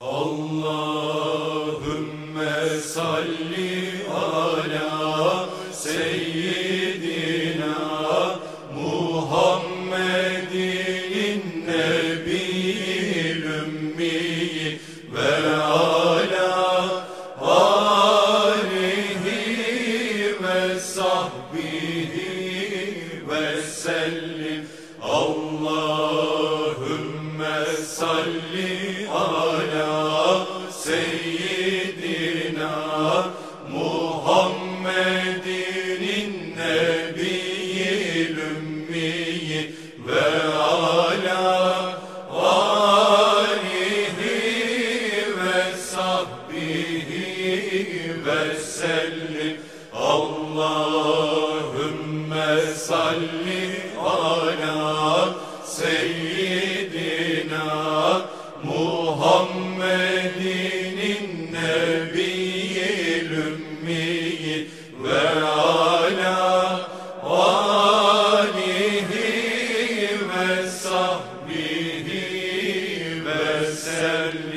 Allahümme salli ala seyyidina Muhammedin nebiyil ümmi ve ala alihi ve sahbihi ve sellim. Allahümme salli ala seyyidina Muhammedin nebiyil ümmi ve ala alihi ve sahbihi ve sellim Allahümme salli ala seyyidina Muhammedin nebiyil ümmi ve ala alihi ve sahbihi ve sellim